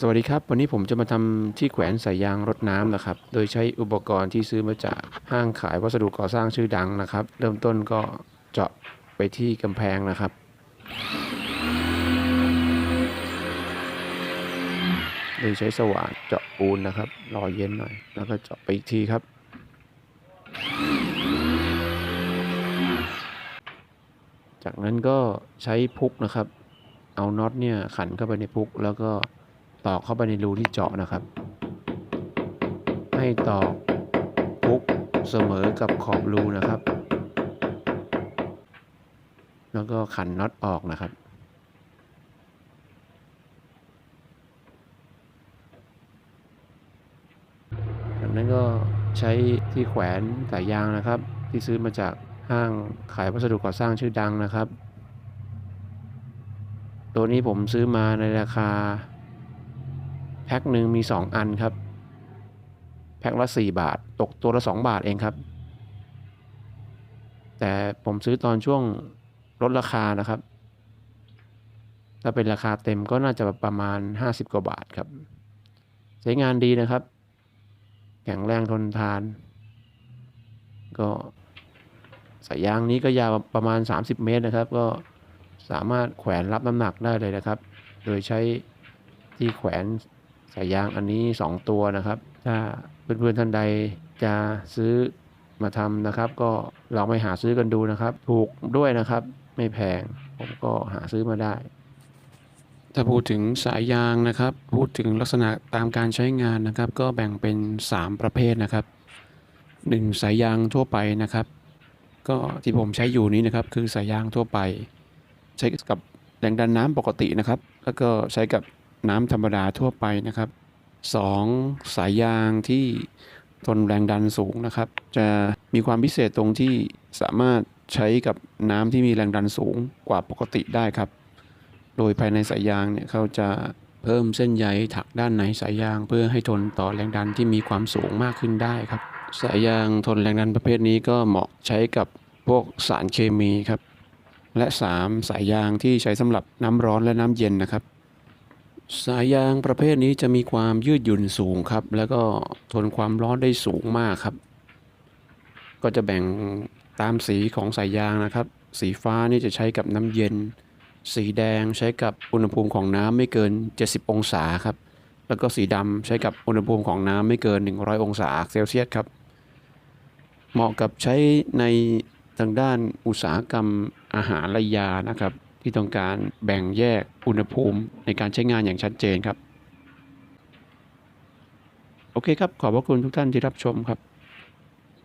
สวัสดีครับ วันนี้ผมจะมาทำที่แขวนสายยางรถน้ำนะครับ โดยใช้อุปกรณ์ที่ซื้อมาจากห้างขายวัสดุก่อสร้างชื่อดังนะครับ เริ่มต้นก็เจาะไปที่กำแพงนะครับ โดยใช้สว่านเจาะปูนนะครับ รอเย็นหน่อย แล้วก็เจาะไปอีกทีครับ จากนั้นก็ใช้พุกนะครับ เอาน็อตเนี่ยขันเข้าไปในพุกแล้วก็ ตอกเข้าไปในรูที่เจาะนะครับ ให้ตอกพุกเสมอกับขอบรูนะครับ แล้วก็ขันน็อตออกนะครับจากนั้นก็ใช้ที่แขวนสายยางนะครับ ที่ซื้อมาจากห้างขายวัสดุก่อสร้างชื่อดังนะครับ ตัวนี้ผมซื้อมาในราคา แพ็คหนึ่งมี 2 อันครับ แพ็คละ 4 บาท ตกตัวละ 2 บาทเองครับ แต่ผมซื้อตอนช่วงลดราคานะครับ ถ้าเป็นราคาเต็มก็น่าจะประมาณ 50 กว่าบาทครับ ใช้งานดีนะครับ แข็งแรงทนทาน ก็สายยางนี้ก็ยาวประมาณ 30 เมตรนะครับ ก็สามารถแขวนรับน้ำหนักได้เลยนะครับ โดยใช้ที่แขวน สายยางอันนี้ 2 ตัวนะครับ ถ้าเพื่อนๆท่านใดจะซื้อมาทำนะครับ ก็ลองไปหาซื้อกันดูนะครับ ถูกด้วยนะครับไม่แพงผมก็หาซื้อมาได้ ถ้าพูดถึงสายยางนะครับ พูดถึงลักษณะตามการใช้งานนะครับ ก็แบ่งเป็น 3 ประเภทนะครับ 1 สายยางทั่วไปนะครับ ก็ที่ผมใช้อยู่นี้นะครับ คือสายยางทั่วไป ใช้กับแรงดันน้ำปกตินะครับ แล้วก็ใช้กับ น้ำธรรมดาทั่วไปนะครับ 2. สายยางที่ทนแรงดันสูงนะครับ จะมีความพิเศษตรงที่สามารถใช้กับน้ำที่มีแรงดันสูงกว่าปกติได้ครับ โดยภายในสายยางเนี่ยเขาจะเพิ่มเส้นใยถักด้านในสายยางเพื่อให้ทนต่อแรงดันที่มีความสูงมากขึ้นได้ครับ สายยางทนแรงดันประเภทนี้ก็เหมาะใช้กับพวกสารเคมีครับ และ 3. สายยางที่ใช้สำหรับน้ำร้อนและน้ำเย็นนะครับ สายยางประเภทนี้จะมีความยืดหยุ่นสูงครับ แล้วก็ทนความร้อนได้สูงมากครับ ก็จะแบ่งตามสีของสายยางนะครับ สีฟ้านี่จะใช้กับน้ำเย็น สีแดงใช้กับอุณหภูมิของน้ำไม่เกิน 70 องศาครับ แล้วก็สีดำใช้กับอุณหภูมิของน้ำไม่เกิน 100 องศาเซลเซียสครับ เหมาะกับใช้ในทางด้านอุตสาหกรรมอาหารและยานะครับ ที่ต้องการแบ่งแยกอุณหภูมิในการใช้งานอย่างชัดเจนครับ โอเคครับ ขอบพระคุณทุกท่านที่รับชมครับ